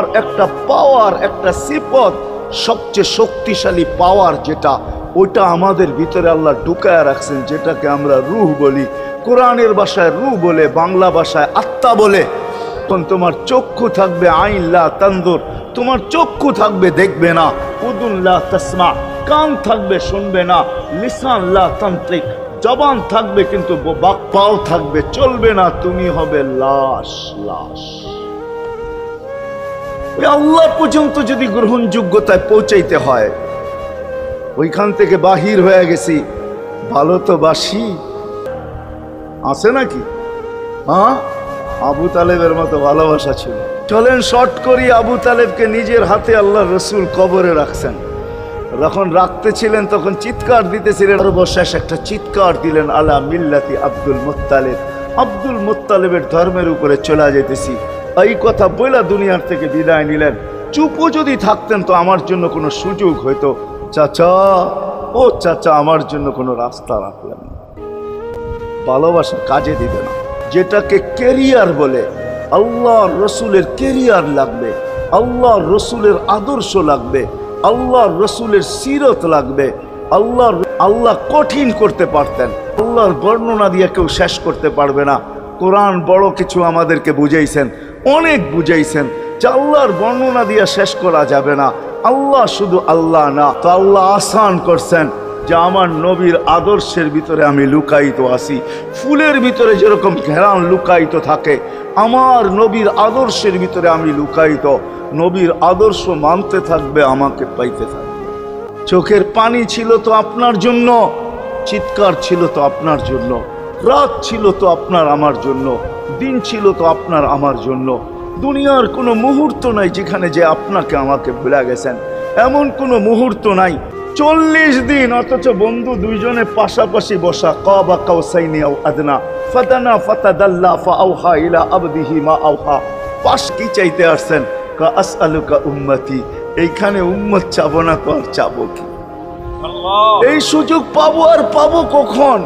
আল্লাহর একটা পাওয়ার একটা সিপত সবচেয়ে শক্তিশালী পাওয়ার যেটা, ওইটা আমাদের ভিতরে আল্লাহ ঢুকায় রাখছেন, যেটাকে আমরা রুহ বলি। কোরআনের ভাষায় রুহ বলে, বাংলা ভাষায় আত্মা বলে। তখন তোমার চক্ষু থাকবে আইনলা তান্দুর তোমার চক্ষু থাকবে দেখবে না। উদুল্লাহ তসমা। কান থাকবে শুনবে না। লিসানলা তান্ত্রিক। জবান থাকবে কিন্তু বাক পাও থাকবে। চলবে না, তুমি হবে লাশ লাশ। আল্লাহ পর্যন্ত যদি গ্রহণযোগ্যতায় পৌঁছাইতে হয়, ওইখান থেকে বাহির হয়ে গেছি। ভালো তো বাসি। আছে নাকি? হ্যাঁ? আবু তালেবের মতো ভালোবাসা ছিল। চলেন শর্ট করি, আবু তালেবকে নিজের হাতে আল্লাহ রসুল কবরে রাখছেন। যখন রাখতেছিলেন, তখন চিৎকার দিতেছিলেন। সর্বশেষ একটা চিৎকার দিলেন, আলা মিল্লাতি আব্দুল মুত্তালেব। আব্দুল মোত্তালেবের ধর্মের উপরে চলে যেতেছি এই কথা বইলা দুনিয়ার থেকে বিদায় নিলেন। চুপও যদি থাকতেন তো আমার জন্য কোনো সুযোগ হইতো। চাচা, ও চাচা, আমার জন্য কোনো রাস্তা রাখলেন ভালোবাসা কাজে দিবে না। যেটাকে কেরিয়ার বলে, আল্লাহ রসুলের কেরিয়ার লাগবে, আল্লাহ রসুলের আদর্শ লাগবে, আল্লাহ রসুলের সিরত লাগবে, আল্লাহ আল্লাহ কঠিন করতে পারতেন, আল্লাহর বর্ণনা দিয়ে কেউ শেষ করতে পারবে না। কোরআন বড় কিছু আমাদেরকে বুঝাইছেন। অনেক বুঝাইছেন যে আল্লাহর বর্ণনা দিয়ে শেষ করা যাবে না। আল্লাহ শুধু আল্লাহ না, তো আল্লাহ আসান করছেন যে আমার নবীর আদর্শের ভিতরে আমি লুকায়িত আছি। ফুলের ভিতরে যেরকম ঘেরান লুকায়িত থাকে, আমার নবীর আদর্শের ভিতরে আমি লুকায়িত। নবীর আদর্শ মানতে থাকবে, আমাকে পাইতে থাকবে। চোখের পানি ছিল তো আপনার জন্য, চিৎকার ছিল তো আপনার জন্য। রাত ছিল তো আপনার আমার জন্য দিন ছিল তো আপনার আমার জন্য। দুনিয়ার কোনো মুহূর্ত নাই যেখানে যে আপনাকে আমাকে ভুলে গেছেন। এমন কোনো মুহূর্ত নাই। চল্লিশ দিন অথচ বন্ধু দুইজনে পাশাপাশি বসা কাবা কাউসাইনি আও আদনা। ফাতানা ফাতাদাল্লা ফাআউহা ইলা আবদিহি মা আউহা পাশ কি চাইতে আসছেন? কা আসআলুকা উম্মতি। এইখানে উম্মত চাবো না তো আর চাবো কি? এই সুযোগ পাবো আর পাবো কখন?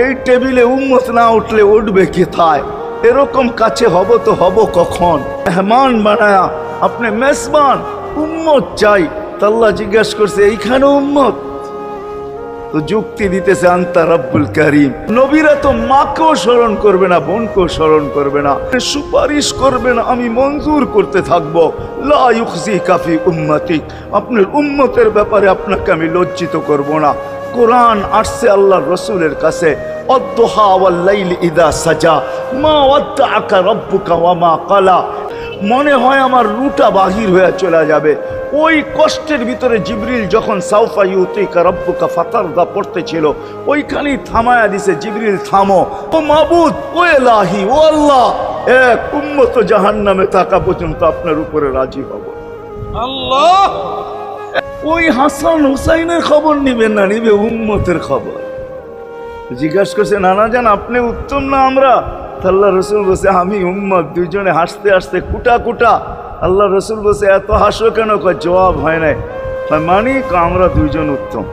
এই টেবিলে উম্মত না উঠলে উঠবে কোথায়? এরকম কাছে হব তো হব কখন? মেহমান বানায়া, আপনি মেসমান উম্মত চাই। তাল্লা জিজ্ঞেস করছে, এইখানে উম্মত? তো যুক্তি দিতেছে, আন্তা রব্বুল করিম। নবীরা তো মাকেও স্মরণ করবে না, বোনকেও স্মরণ করবে না। সুপারিশ করবে না আমি মঞ্জুর করতে থাকব। লা ইউখজি কাফি উম্মতিক। আপনার উম্মতের ব্যাপারে আপনাকে আমি লজ্জিত করব না। কোরআন আসছে আল্লাহর রসুলের কাছে মনে হয় আমার রুটা বাহির হয়ে চলে যাবে। ওই কষ্টের ভিতরে জিবরিল যখন সাউফা ইউতিকা রব্বুকা ফাতারদা পড়তেছিল, ওইখানেই থামায়া দিছে, জিবরিল, থামো। ও মাবুদ, ও এলাহি, ও আল্লাহ, এক উম্মত জাহান্নামে থাকা পর্যন্ত আপনার উপরে রাজি হব। আল্লাহ! ওই হাসান হুসাইনের খবর নিবেন না, নিবে উম্মতের খবর। জিজ্ঞাসা করছে, নানা যান আপনি উত্তম না আমরা? আল্লাহ রসুল বসে আমি উম্মত দুজনে হাসতে হাসতে কুটা কুটা। আল্লাহ রসুল বসে এত হাসো কেন? জবাব হয় নাই। মানিক মানি আমরা দুইজন উত্তম।